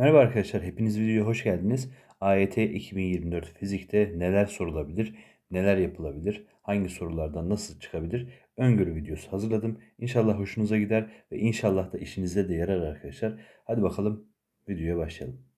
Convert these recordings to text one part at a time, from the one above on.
Merhaba arkadaşlar, hepiniz videoya hoş geldiniz. AYT 2024 fizikte neler sorulabilir, neler yapılabilir, hangi sorulardan nasıl çıkabilir öngörü videosu hazırladım. İnşallah hoşunuza gider ve inşallah da işinize de yarar arkadaşlar. Hadi bakalım videoya başlayalım.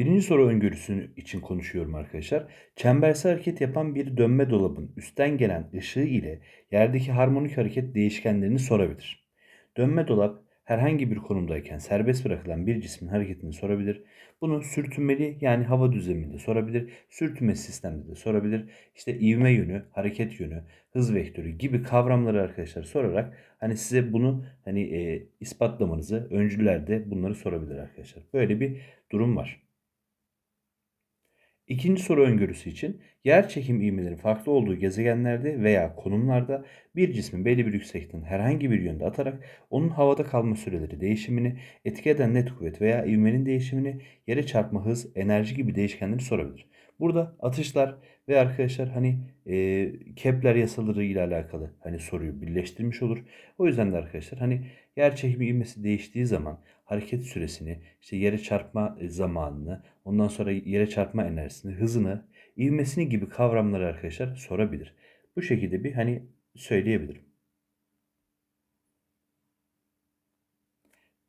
Birinci soru öngörüsü için konuşuyorum arkadaşlar. Çembersel hareket yapan bir dönme dolabın üstten gelen ışığı ile yerdeki harmonik hareket değişkenlerini sorabilir. Dönme dolap herhangi bir konumdayken serbest bırakılan bir cismin hareketini sorabilir. Bunu sürtünmeli yani hava düzleminde sorabilir. Sürtünme sistemde de sorabilir. İşte ivme yönü, hareket yönü, hız vektörü gibi kavramları arkadaşlar sorarak hani size bunu hani e, ispatlamanızı öncülerde bunları sorabilir arkadaşlar. Böyle bir durum var. İkinci soru öngörüsü için yer çekim ivmelerinin farklı olduğu gezegenlerde veya konumlarda bir cismin belli bir yükseklikten herhangi bir yönde atarak onun havada kalma süreleri değişimini, etki eden net kuvvet veya ivmenin değişimini, yere çarpma hız, enerji gibi değişkenleri sorabilir. Burada atışlar ve arkadaşlar hani e, Kepler yasaları ile alakalı hani soruyu birleştirmiş olur. O yüzden de arkadaşlar hani yer çekimi ivmesi değiştiği zaman hareket süresini, işte yere çarpma e, zamanını, ondan sonra yere çarpma enerjisini, hızını, ivmesini gibi kavramları arkadaşlar sorabilir. Bu şekilde bir hani söyleyebilirim.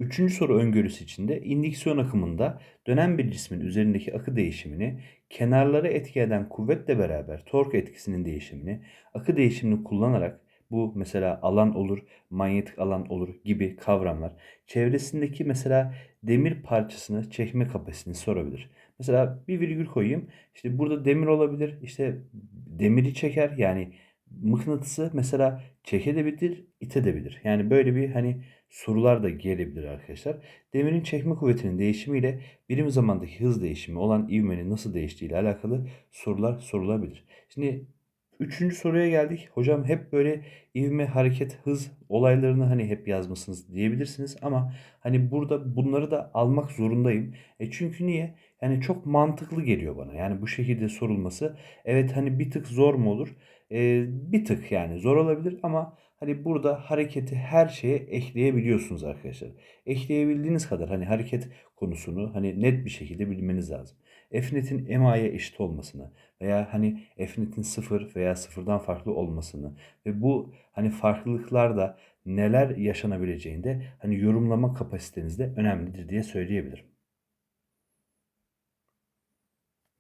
Üçüncü soru öngörüsü içinde indüksiyon akımında dönen bir cismin üzerindeki akı değişimini, kenarlara etki eden kuvvetle beraber tork etkisinin değişimini, akı değişimini kullanarak bu mesela alan olur, manyetik alan olur gibi kavramlar. Çevresindeki mesela demir parçasını çekme kapasitesini sorabilir. Mesela bir virgül koyayım. İşte burada demir olabilir. İşte demiri çeker yani mıknatısı mesela çekebilir, itebilir. Yani böyle bir hani sorular da gelebilir arkadaşlar. Demirin çekme kuvvetinin değişimiyle birim zamandaki hız değişimi olan ivmenin nasıl değiştiği ile alakalı sorular sorulabilir. Şimdi Üçüncü soruya geldik. Hocam hep böyle ivme, hareket, hız olaylarını hani hep yazmışsınız diyebilirsiniz ama hani burada bunları da almak zorundayım. E çünkü niye? Yani çok mantıklı geliyor bana. Yani bu şekilde sorulması. Evet hani bir tık zor mu olur? E, bir tık yani zor olabilir ama hani burada hareketi her şeye ekleyebiliyorsunuz arkadaşlar. Ekleyebildiğiniz kadar hani hareket konusunu hani net bir şekilde bilmeniz lazım. Fnet'in MA'ya eşit olmasını veya hani Fnet'in sıfır veya sıfırdan farklı olmasını ve bu hani farklılıklar da neler yaşanabileceğinde hani yorumlama kapasiteniz de önemlidir diye söyleyebilirim.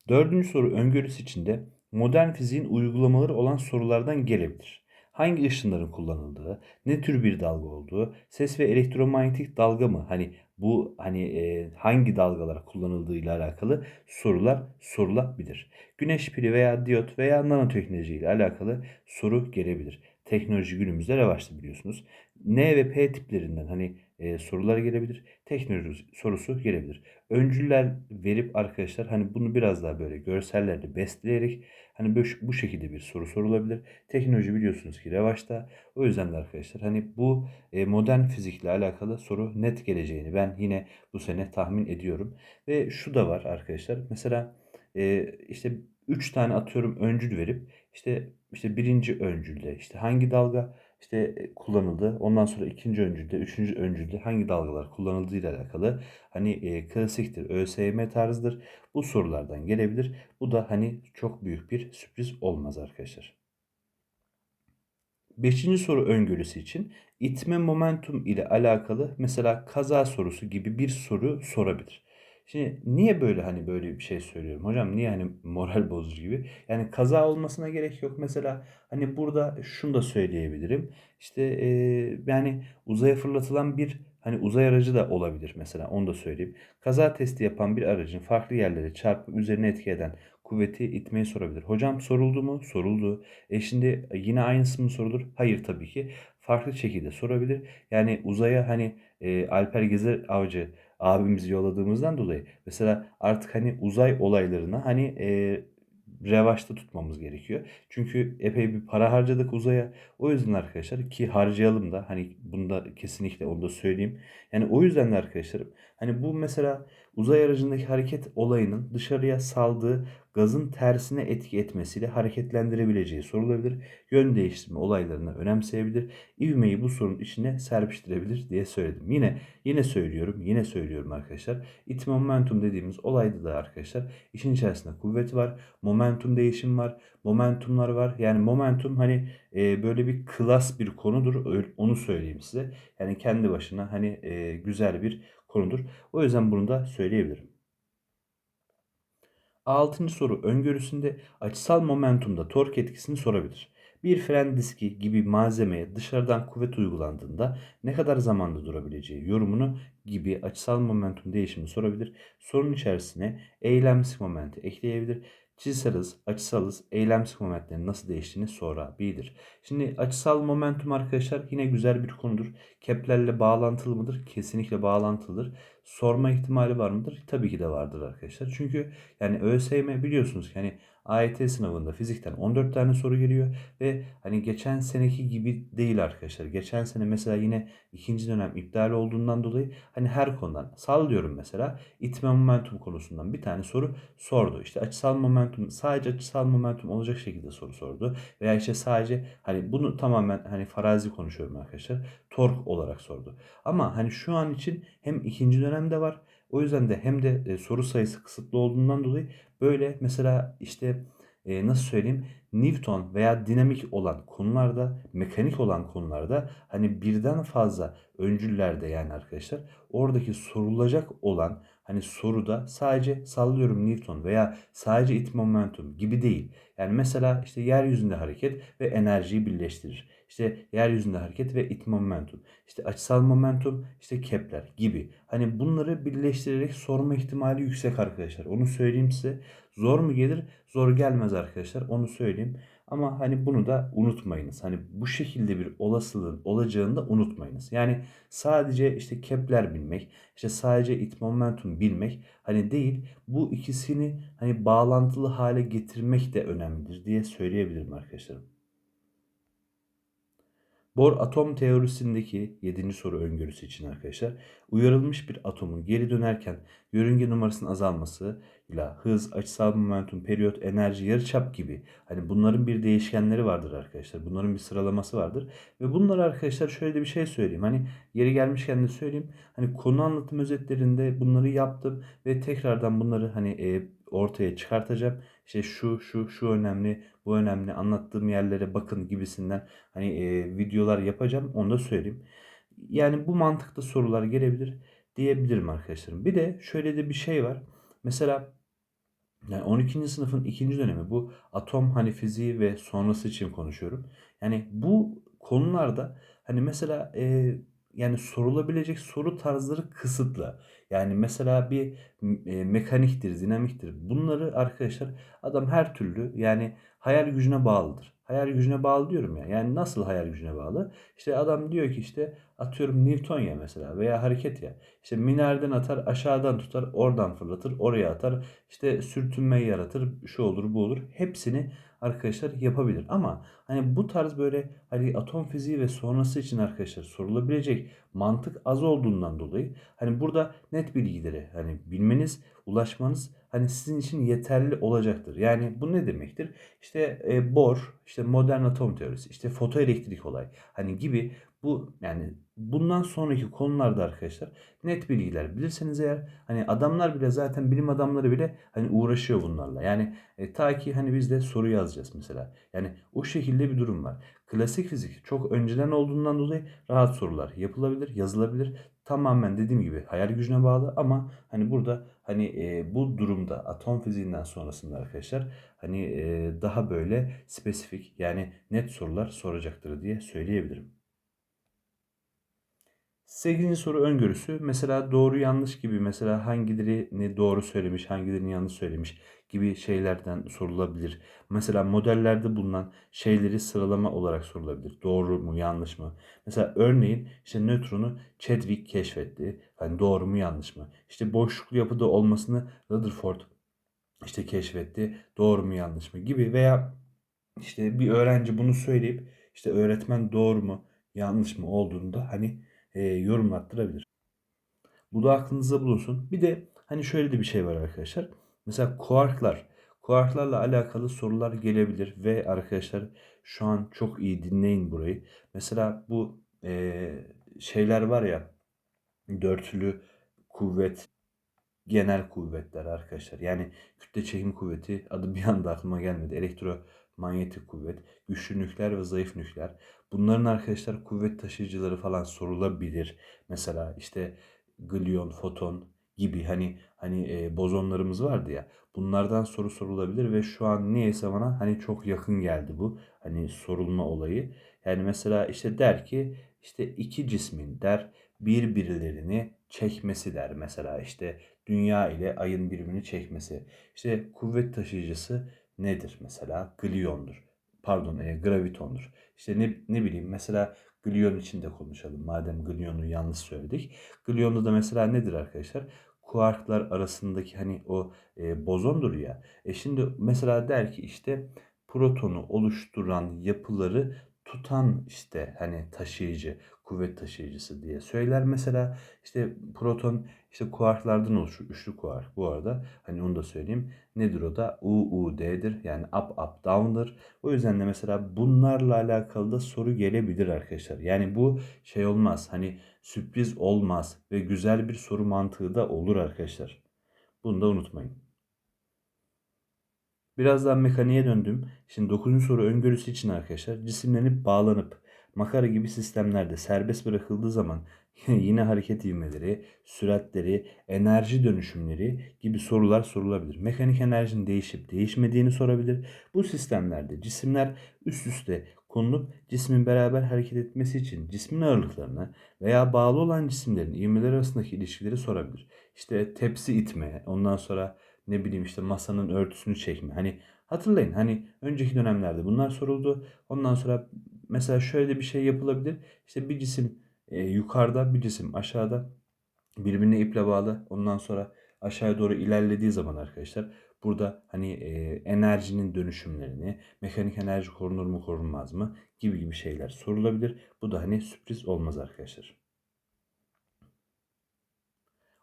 Dördüncü soru öngörüsü içinde modern fiziğin uygulamaları olan sorulardan gelebilir. Hangi ışınların kullanıldığı, ne tür bir dalga olduğu, ses ve elektromanyetik dalga mı? Hani bu hani e, hangi dalgalar kullanıldığı ile alakalı sorular sorulabilir. Güneş pili veya diyot veya nanoteknoloji ile alakalı soru gelebilir. Teknoloji günümüzde revaçta biliyorsunuz. N ve P tiplerinden hani e, sorular gelebilir. Teknoloji sorusu gelebilir. Öncüller verip arkadaşlar hani bunu biraz daha böyle görsellerle besleyerek hani bu, bu şekilde bir soru sorulabilir. Teknoloji biliyorsunuz ki revaçta. O yüzden de arkadaşlar hani bu e, modern fizikle alakalı soru net geleceğini ben yine bu sene tahmin ediyorum. Ve şu da var arkadaşlar. Mesela e, işte 3 tane atıyorum öncül verip işte işte birinci öncülde işte hangi dalga işte e, kullanıldı. Ondan sonra ikinci öncülde, üçüncü öncülde hangi dalgalar kullanıldığı alakalı hani e, klasiktir, ÖSYM tarzıdır. Bu sorulardan gelebilir. Bu da hani çok büyük bir sürpriz olmaz arkadaşlar. Beşinci soru öngörüsü için itme momentum ile alakalı mesela kaza sorusu gibi bir soru sorabilir. Şimdi niye böyle hani böyle bir şey söylüyorum hocam? Niye hani moral bozucu gibi? Yani kaza olmasına gerek yok. Mesela hani burada şunu da söyleyebilirim. İşte e, yani uzaya fırlatılan bir hani uzay aracı da olabilir mesela onu da söyleyeyim. Kaza testi yapan bir aracın farklı yerlere çarpıp üzerine etki eden kuvveti itmeyi sorabilir. Hocam soruldu mu? Soruldu. E şimdi yine aynısı mı sorulur? Hayır tabii ki. Farklı şekilde sorabilir. Yani uzaya hani e, Alper Gezer Avcı abimizi yolladığımızdan dolayı mesela artık hani uzay olaylarına hani e, revaçta tutmamız gerekiyor. Çünkü epey bir para harcadık uzaya. O yüzden arkadaşlar ki harcayalım da hani bunu da kesinlikle onu da söyleyeyim. Yani o yüzden de arkadaşlarım hani bu mesela uzay aracındaki hareket olayının dışarıya saldığı gazın tersine etki etmesiyle hareketlendirebileceği sorulabilir. Yön değiştirme olaylarını önemseyebilir. İvmeyi bu sorunun içine serpiştirebilir diye söyledim. Yine yine söylüyorum, yine söylüyorum arkadaşlar. İtme momentum dediğimiz olayda da arkadaşlar işin içerisinde kuvvet var, momentum değişim var, momentumlar var. Yani momentum hani e, böyle bir klas bir konudur. Onu söyleyeyim size. Yani kendi başına hani e, güzel bir konudur. O yüzden bunu da söyleyebilirim. Altıncı soru öngörüsünde açısal momentumda tork etkisini sorabilir. Bir fren diski gibi malzemeye dışarıdan kuvvet uygulandığında ne kadar zamanda durabileceği yorumunu gibi açısal momentum değişimi sorabilir. Sorun içerisine eylemsi momenti ekleyebilir. Çizsel hız, açısal hız, eylemsi momentlerin nasıl değiştiğini sorabilir. Şimdi açısal momentum arkadaşlar yine güzel bir konudur. Keplerle bağlantılı mıdır? Kesinlikle bağlantılıdır. Sorma ihtimali var mıdır? Tabii ki de vardır arkadaşlar. Çünkü yani ÖSYM biliyorsunuz ki hani AYT sınavında fizikten 14 tane soru geliyor ve hani geçen seneki gibi değil arkadaşlar. Geçen sene mesela yine ikinci dönem iptal olduğundan dolayı hani her konudan sallıyorum mesela itme momentum konusundan bir tane soru sordu. İşte açısal momentum sadece açısal momentum olacak şekilde soru sordu. Veya işte sadece hani bunu tamamen hani farazi konuşuyorum arkadaşlar. Tork olarak sordu. Ama hani şu an için hem ikinci dönemde var. O yüzden de hem de e, soru sayısı kısıtlı olduğundan dolayı böyle mesela işte e, nasıl söyleyeyim Newton veya dinamik olan konularda, mekanik olan konularda hani birden fazla öncüllerde yani arkadaşlar oradaki sorulacak olan hani soruda sadece sallıyorum Newton veya sadece itme momentum gibi değil. Yani mesela işte yeryüzünde hareket ve enerjiyi birleştirir. İşte yeryüzünde hareket ve itme momentum. İşte açısal momentum, işte Kepler gibi. Hani bunları birleştirerek sorma ihtimali yüksek arkadaşlar. Onu söyleyeyim size. Zor mu gelir? Zor gelmez arkadaşlar. Onu söyleyeyim. Ama hani bunu da unutmayınız. Hani bu şekilde bir olasılığın olacağını da unutmayınız. Yani sadece işte Kepler bilmek, işte sadece itme momentum bilmek hani değil. Bu ikisini hani bağlantılı hale getirmek de önemlidir diye söyleyebilirim arkadaşlarım. Bohr atom teorisindeki 7. soru öngörüsü için arkadaşlar uyarılmış bir atomun geri dönerken yörünge numarasının azalması ile hız, açısal momentum, periyot, enerji, yarıçap gibi hani bunların bir değişkenleri vardır arkadaşlar. Bunların bir sıralaması vardır. Ve bunlar arkadaşlar şöyle de bir şey söyleyeyim. Hani yeri gelmişken de söyleyeyim. Hani konu anlatım özetlerinde bunları yaptım ve tekrardan bunları hani e, ortaya çıkartacağım. İşte şu şu şu önemli, bu önemli anlattığım yerlere bakın gibisinden hani e, videolar yapacağım. Onu da söyleyeyim. Yani bu mantıkta sorular gelebilir diyebilirim arkadaşlarım. Bir de şöyle de bir şey var. Mesela yani 12. sınıfın ikinci dönemi bu atom hani fiziği ve sonrası için konuşuyorum. Yani bu konularda hani mesela e, yani sorulabilecek soru tarzları kısıtlı. Yani mesela bir e, mekaniktir, dinamiktir. Bunları arkadaşlar adam her türlü yani hayal gücüne bağlıdır. Hayal gücüne bağlı diyorum ya. Yani nasıl hayal gücüne bağlı? İşte adam diyor ki işte atıyorum Newton ya mesela veya hareket ya. İşte minareden atar, aşağıdan tutar, oradan fırlatır, oraya atar. İşte sürtünmeyi yaratır, şu olur, bu olur. Hepsini arkadaşlar yapabilir. Ama hani bu tarz böyle hani atom fiziği ve sonrası için arkadaşlar sorulabilecek mantık az olduğundan dolayı hani burada net bilgileri hani bilmeniz, ulaşmanız hani sizin için yeterli olacaktır. Yani bu ne demektir? İşte e, Bohr, işte modern atom teorisi, işte fotoelektrik olay hani gibi bu yani bundan sonraki konularda arkadaşlar net bilgiler bilirseniz eğer hani adamlar bile zaten bilim adamları bile hani uğraşıyor bunlarla. Yani e, ta ki hani biz de soru yazacağız mesela. Yani o şekilde bir durum var. Klasik fizik çok önceden olduğundan dolayı rahat sorular yapılabilir, yazılabilir. Tamamen dediğim gibi hayal gücüne bağlı ama hani burada hani e, bu durumda atom fiziğinden sonrasında arkadaşlar hani e, daha böyle spesifik yani net sorular soracaktır diye söyleyebilirim. 8. soru öngörüsü. Mesela doğru yanlış gibi mesela hangilerini doğru söylemiş, hangilerini yanlış söylemiş gibi şeylerden sorulabilir. Mesela modellerde bulunan şeyleri sıralama olarak sorulabilir. Doğru mu, yanlış mı? Mesela örneğin işte nötronu Chadwick keşfetti. Hani doğru mu, yanlış mı? İşte boşluklu yapıda olmasını Rutherford işte keşfetti. Doğru mu, yanlış mı? Gibi veya işte bir öğrenci bunu söyleyip işte öğretmen doğru mu, yanlış mı olduğunu da hani e, yorumlattırabilir. Bu da aklınızda bulunsun. Bir de hani şöyle de bir şey var arkadaşlar. Mesela kuarklar. Kuarklarla alakalı sorular gelebilir ve arkadaşlar şu an çok iyi dinleyin burayı. Mesela bu eee, şeyler var ya dörtlü kuvvet genel kuvvetler arkadaşlar. Yani kütle çekim kuvveti adı bir anda aklıma gelmedi. Elektromanyetik kuvvet, güçlü nükleer ve zayıf nükleer. Bunların arkadaşlar kuvvet taşıyıcıları falan sorulabilir. Mesela işte glyon, foton gibi hani hani e, bozonlarımız vardı ya. Bunlardan soru sorulabilir ve şu an niyeyse bana hani çok yakın geldi bu. Hani sorulma olayı. Yani mesela işte der ki işte iki cismin der birbirlerini çekmesi der. Mesela işte dünya ile ayın birbirini çekmesi. İşte kuvvet taşıyıcısı nedir mesela? Glyondur. Pardon, e, gravitondur. İşte ne, ne bileyim mesela glyon için de konuşalım. Madem glyonu yanlış söyledik. Glyonda da mesela nedir arkadaşlar? Kuarklar arasındaki hani o e, bozondur ya. E şimdi mesela der ki işte protonu oluşturan yapıları tutan işte hani taşıyıcı, kuvvet taşıyıcısı diye söyler. Mesela işte proton işte kuarklardan oluşur. Üçlü kuark bu arada. Hani onu da söyleyeyim. Nedir o da? UUD'dir. Yani up up down'dır. O yüzden de mesela bunlarla alakalı da soru gelebilir arkadaşlar. Yani bu şey olmaz. Hani sürpriz olmaz ve güzel bir soru mantığı da olur arkadaşlar. Bunu da unutmayın. Birazdan mekaniğe döndüm. Şimdi 9. soru öngörüsü için arkadaşlar cisimlenip bağlanıp makara gibi sistemlerde serbest bırakıldığı zaman yine hareket ivmeleri, süratleri, enerji dönüşümleri gibi sorular sorulabilir. Mekanik enerjinin değişip değişmediğini sorabilir. Bu sistemlerde cisimler üst üste konulup cismin beraber hareket etmesi için cismin ağırlıklarını veya bağlı olan cisimlerin ivmeleri arasındaki ilişkileri sorabilir. İşte tepsi itme, ondan sonra ne bileyim işte masanın örtüsünü çekme. Hani hatırlayın hani önceki dönemlerde bunlar soruldu. Ondan sonra mesela şöyle bir şey yapılabilir. İşte bir cisim e, yukarıda bir cisim aşağıda birbirine iple bağlı. Ondan sonra aşağıya doğru ilerlediği zaman arkadaşlar burada hani e, enerjinin dönüşümlerini, mekanik enerji korunur mu korunmaz mı gibi gibi şeyler sorulabilir. Bu da hani sürpriz olmaz arkadaşlar.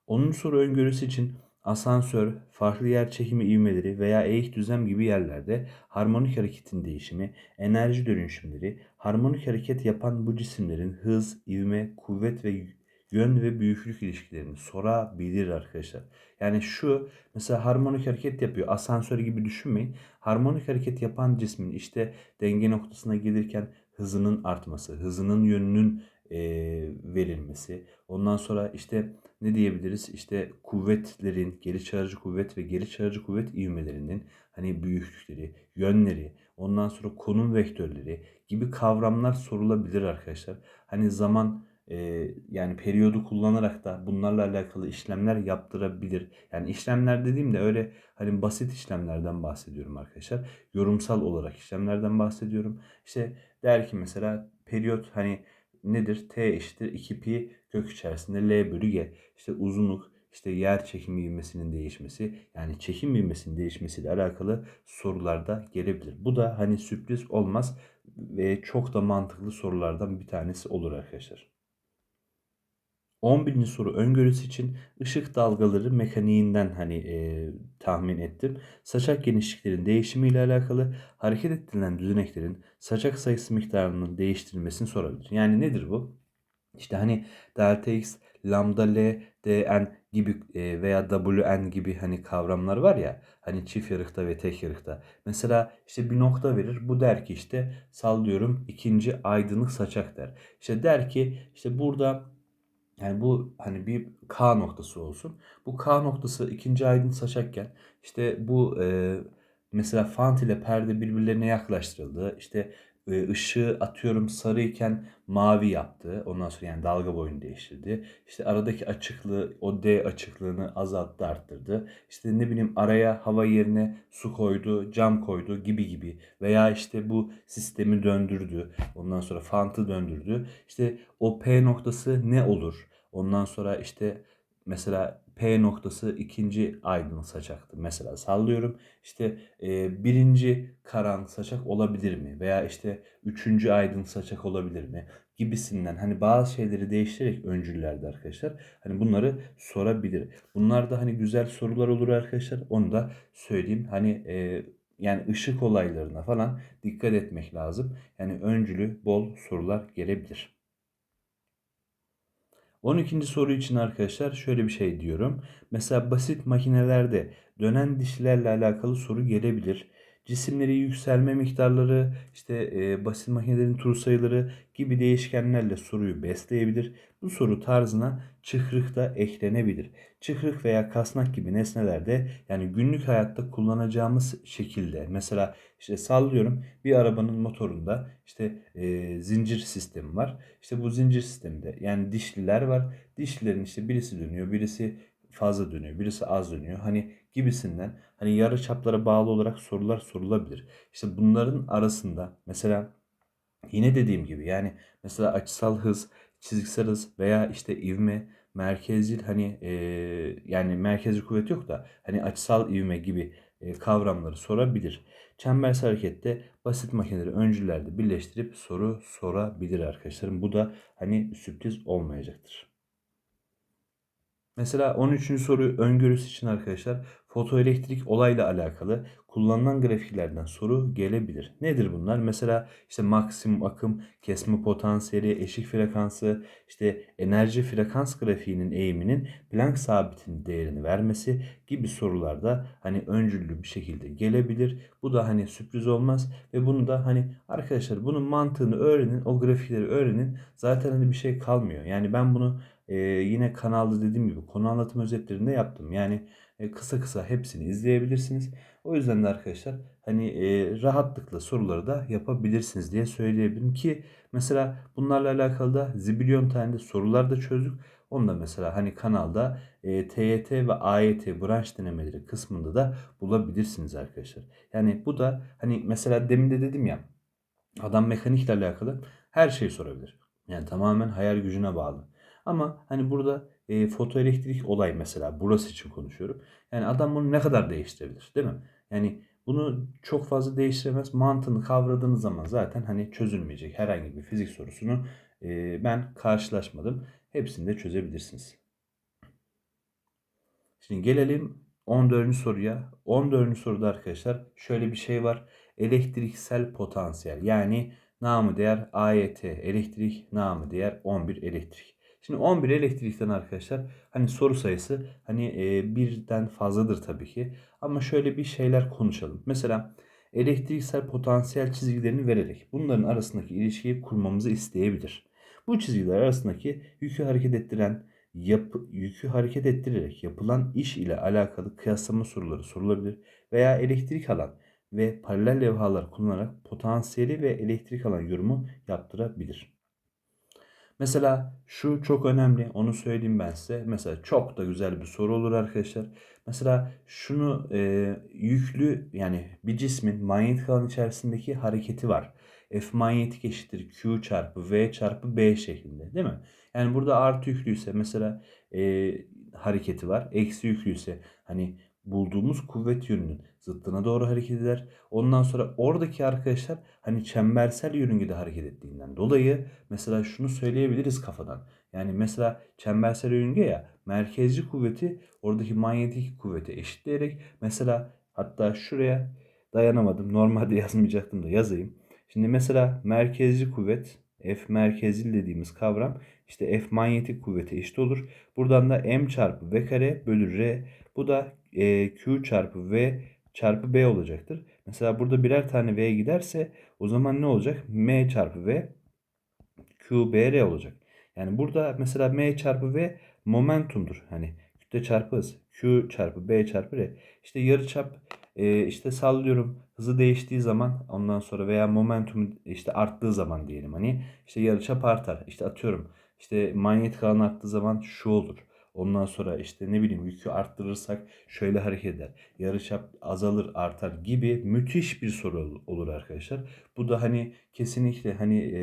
10. soru öngörüsü için asansör, farklı yer çekimi ivmeleri veya eğik düzlem gibi yerlerde harmonik hareketin değişimi, enerji dönüşümleri, harmonik hareket yapan bu cisimlerin hız, ivme, kuvvet ve yön ve büyüklük ilişkilerini sorabilir arkadaşlar. Yani şu mesela harmonik hareket yapıyor. Asansör gibi düşünmeyin. Harmonik hareket yapan cismin işte denge noktasına gelirken hızının artması, hızının yönünün e, verilmesi. Ondan sonra işte ne diyebiliriz? İşte kuvvetlerin, geri çağırıcı kuvvet ve geri çağırıcı kuvvet ivmelerinin hani büyüklükleri, yönleri, ondan sonra konum vektörleri gibi kavramlar sorulabilir arkadaşlar. Hani zaman e, yani periyodu kullanarak da bunlarla alakalı işlemler yaptırabilir. Yani işlemler dediğimde öyle hani basit işlemlerden bahsediyorum arkadaşlar. Yorumsal olarak işlemlerden bahsediyorum. İşte der ki mesela periyot hani nedir? T eşittir 2 pi kök içerisinde L bölü G. İşte uzunluk, işte yer çekim ivmesinin değişmesi yani çekim ivmesinin değişmesiyle alakalı sorular da gelebilir. Bu da hani sürpriz olmaz ve çok da mantıklı sorulardan bir tanesi olur arkadaşlar. 11. soru öngörüsü için ışık dalgaları mekaniğinden hani e, tahmin ettim. Saçak genişliklerin değişimiyle alakalı hareket ettirilen düzeneklerin saçak sayısı miktarının değiştirilmesini sorabilir. Yani nedir bu? İşte hani delta x, lambda l, dn gibi e, veya wn gibi hani kavramlar var ya hani çift yarıkta ve tek yarıkta. Mesela işte bir nokta verir. Bu der ki işte sallıyorum ikinci aydınlık saçak der. İşte der ki işte burada yani bu hani bir K noktası olsun. Bu K noktası ikinci aydın saçakken işte bu e, mesela fant ile perde birbirlerine yaklaştırıldı. İşte ışığı atıyorum sarıyken mavi yaptı. Ondan sonra yani dalga boyunu değiştirdi. İşte aradaki açıklığı o D açıklığını azalttı arttırdı. İşte ne bileyim araya hava yerine su koydu, cam koydu gibi gibi. Veya işte bu sistemi döndürdü. Ondan sonra fantı döndürdü. İşte o P noktası ne olur? Ondan sonra işte mesela P noktası ikinci aydın saçaktı. Mesela sallıyorum işte e, birinci karan saçak olabilir mi? Veya işte üçüncü aydın saçak olabilir mi? gibisinden hani bazı şeyleri değiştirerek öncüllerde arkadaşlar hani bunları sorabilir. Bunlar da hani güzel sorular olur arkadaşlar. Onu da söyleyeyim. Hani e, yani ışık olaylarına falan dikkat etmek lazım. Yani öncülü bol sorular gelebilir. 12. soru için arkadaşlar şöyle bir şey diyorum. Mesela basit makinelerde dönen dişlilerle alakalı soru gelebilir. Cisimleri yükselme miktarları, işte e, basit makinelerin tur sayıları gibi değişkenlerle soruyu besleyebilir. Bu soru tarzına çıkrık da eklenebilir. Çıkrık veya kasnak gibi nesnelerde yani günlük hayatta kullanacağımız şekilde mesela işte sallıyorum bir arabanın motorunda işte e, zincir sistemi var. İşte bu zincir sisteminde yani dişliler var. Dişlilerin işte birisi dönüyor, birisi fazla dönüyor, birisi az dönüyor. Hani gibisinden hani yarı çaplara bağlı olarak sorular sorulabilir. İşte bunların arasında mesela yine dediğim gibi yani mesela açısal hız, çizgisel hız veya işte ivme, merkezcil hani e, yani merkezi kuvvet yok da hani açısal ivme gibi e, kavramları sorabilir. Çembersel harekette basit makineleri öncüllerde birleştirip soru sorabilir arkadaşlarım. Bu da hani sürpriz olmayacaktır. Mesela 13. soru öngörüsü için arkadaşlar fotoelektrik olayla alakalı kullanılan grafiklerden soru gelebilir. Nedir bunlar? Mesela işte maksimum akım, kesme potansiyeli, eşik frekansı, işte enerji frekans grafiğinin eğiminin Planck sabitinin değerini vermesi gibi sorularda hani öncüllü bir şekilde gelebilir. Bu da hani sürpriz olmaz ve bunu da hani arkadaşlar bunun mantığını öğrenin, o grafikleri öğrenin. Zaten hani bir şey kalmıyor. Yani ben bunu e, yine kanalda dediğim gibi konu anlatım özetlerinde yaptım. Yani e, kısa kısa hepsini izleyebilirsiniz. O yüzden de arkadaşlar hani e, rahatlıkla soruları da yapabilirsiniz diye söyleyebilirim ki mesela bunlarla alakalı da zibilyon tane de sorular da çözdük. Onu da mesela hani kanalda e, TYT ve AYT branş denemeleri kısmında da bulabilirsiniz arkadaşlar. Yani bu da hani mesela demin de dedim ya adam mekanikle alakalı her şeyi sorabilir. Yani tamamen hayal gücüne bağlı. Ama hani burada e, fotoelektrik olay mesela burası için konuşuyorum. Yani adam bunu ne kadar değiştirebilir değil mi? Yani bunu çok fazla değiştiremez. Mantığını kavradığınız zaman zaten hani çözülmeyecek herhangi bir fizik sorusunu e, ben karşılaşmadım. Hepsini de çözebilirsiniz. Şimdi gelelim 14. soruya. 14. soruda arkadaşlar şöyle bir şey var. Elektriksel potansiyel yani namı değer AYT elektrik namı değer 11 elektrik. Şimdi 11 elektrikten arkadaşlar hani soru sayısı hani e, birden fazladır tabii ki. Ama şöyle bir şeyler konuşalım. Mesela elektriksel potansiyel çizgilerini vererek bunların arasındaki ilişkiyi kurmamızı isteyebilir. Bu çizgiler arasındaki yükü hareket ettiren yapı, yükü hareket ettirerek yapılan iş ile alakalı kıyaslama soruları sorulabilir veya elektrik alan ve paralel levhalar kullanarak potansiyeli ve elektrik alan yorumu yaptırabilir. Mesela şu çok önemli onu söyleyeyim ben size. Mesela çok da güzel bir soru olur arkadaşlar. Mesela şunu e, yüklü yani bir cismin manyetik alan içerisindeki hareketi var. F manyetik eşittir Q çarpı V çarpı B şeklinde değil mi? Yani burada artı yüklüyse mesela e, hareketi var. Eksi yüklüyse hani bulduğumuz kuvvet yönünün zıttına doğru hareket eder. Ondan sonra oradaki arkadaşlar hani çembersel yörüngede hareket ettiğinden dolayı mesela şunu söyleyebiliriz kafadan. Yani mesela çembersel yörünge ya merkezci kuvveti oradaki manyetik kuvvete eşitleyerek mesela hatta şuraya dayanamadım. Normalde yazmayacaktım da yazayım. Şimdi mesela merkezci kuvvet F merkezil dediğimiz kavram işte F manyetik kuvvete eşit olur. Buradan da M çarpı V kare bölü R bu da e, Q çarpı V çarpı B olacaktır. Mesela burada birer tane V giderse o zaman ne olacak? M çarpı V Q B R olacak. Yani burada mesela M çarpı V momentumdur. Hani kütle çarpı hız. Q çarpı B çarpı R. İşte yarıçap e, işte sallıyorum hızı değiştiği zaman ondan sonra veya momentum işte arttığı zaman diyelim hani işte yarıçap artar. İşte atıyorum işte manyetik alan arttığı zaman şu olur. Ondan sonra işte ne bileyim yükü arttırırsak şöyle hareket eder. Yarıçap azalır artar gibi müthiş bir soru olur arkadaşlar. Bu da hani kesinlikle hani e,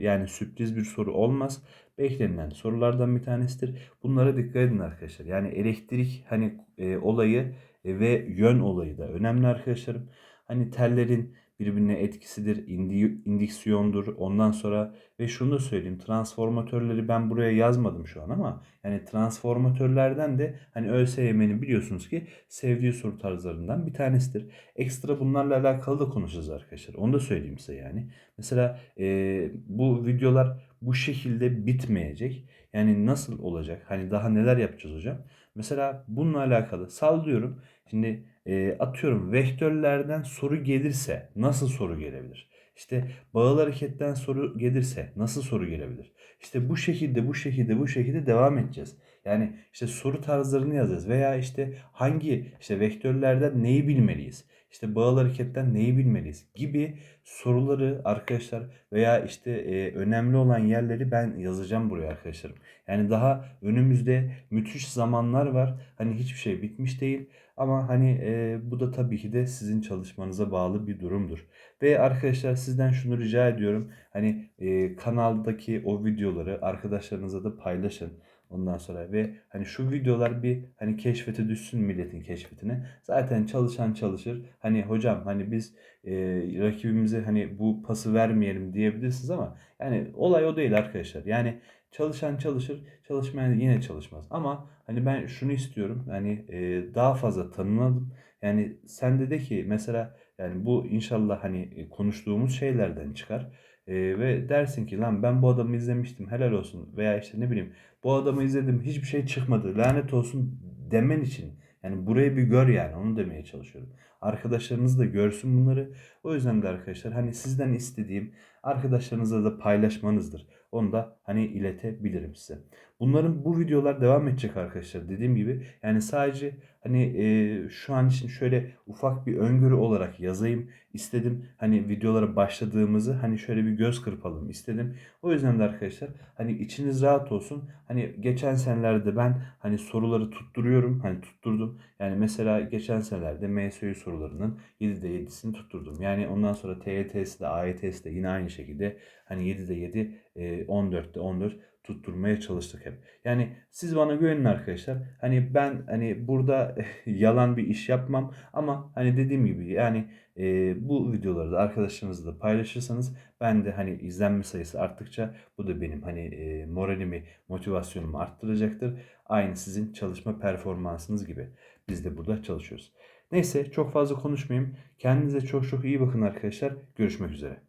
yani sürpriz bir soru olmaz. Beklenilen sorulardan bir tanesidir. Bunlara dikkat edin arkadaşlar. Yani elektrik hani e, olayı e, ve yön olayı da önemli arkadaşlarım. Hani tellerin birbirine etkisidir, indi- indiksiyondur. Ondan sonra ve şunu da söyleyeyim transformatörleri ben buraya yazmadım şu an ama yani transformatörlerden de hani ÖSYM'nin biliyorsunuz ki sevdiği soru tarzlarından bir tanesidir. Ekstra bunlarla alakalı da konuşacağız arkadaşlar. Onu da söyleyeyim size yani. Mesela e, bu videolar bu şekilde bitmeyecek. Yani nasıl olacak? Hani daha neler yapacağız hocam? Mesela bununla alakalı sallıyorum. Şimdi e, atıyorum vektörlerden soru gelirse nasıl soru gelebilir? İşte bağıl hareketten soru gelirse nasıl soru gelebilir? İşte bu şekilde bu şekilde bu şekilde devam edeceğiz. Yani işte soru tarzlarını yazacağız veya işte hangi işte vektörlerden neyi bilmeliyiz? İşte bağıl hareketten neyi bilmeliyiz gibi soruları arkadaşlar veya işte e, önemli olan yerleri ben yazacağım buraya arkadaşlarım. Yani daha önümüzde müthiş zamanlar var. Hani hiçbir şey bitmiş değil. Ama hani e, bu da tabii ki de sizin çalışmanıza bağlı bir durumdur. Ve arkadaşlar sizden şunu rica ediyorum. Hani e, kanaldaki o videoları arkadaşlarınıza da paylaşın. Ondan sonra ve hani şu videolar bir hani keşfete düşsün milletin keşfetine. Zaten çalışan çalışır. Hani hocam hani biz e, rakibimize hani bu pası vermeyelim diyebilirsiniz ama yani olay o değil arkadaşlar. Yani çalışan çalışır, çalışmayan yine çalışmaz. Ama hani ben şunu istiyorum. Hani e, daha fazla tanınalım. Yani sen de de ki mesela yani bu inşallah hani e, konuştuğumuz şeylerden çıkar. E, ve dersin ki lan ben bu adamı izlemiştim helal olsun veya işte ne bileyim bu adamı izledim hiçbir şey çıkmadı lanet olsun demen için yani burayı bir gör yani onu demeye çalışıyorum. Arkadaşlarınız da görsün bunları. O yüzden de arkadaşlar hani sizden istediğim arkadaşlarınızla da paylaşmanızdır. Onu da hani iletebilirim size. Bunların bu videolar devam edecek arkadaşlar. Dediğim gibi yani sadece hani e, şu an için şöyle ufak bir öngörü olarak yazayım istedim. Hani videolara başladığımızı hani şöyle bir göz kırpalım istedim. O yüzden de arkadaşlar hani içiniz rahat olsun. Hani geçen senelerde ben hani soruları tutturuyorum. Hani tutturdum. Yani mesela geçen senelerde MSÜ sorularının 7'de 7'sini tutturdum. Yani ondan sonra TYT'si de AYT'si de yine aynı şekilde hani 7'de 7, e, 14'te 14 tutturmaya çalıştık hep. Yani siz bana güvenin arkadaşlar. Hani ben hani burada yalan bir iş yapmam ama hani dediğim gibi yani e, bu videoları da arkadaşlarınızla da paylaşırsanız ben de hani izlenme sayısı arttıkça bu da benim hani e, moralimi, motivasyonumu arttıracaktır. Aynı sizin çalışma performansınız gibi. Biz de burada çalışıyoruz. Neyse çok fazla konuşmayayım. Kendinize çok çok iyi bakın arkadaşlar. Görüşmek üzere.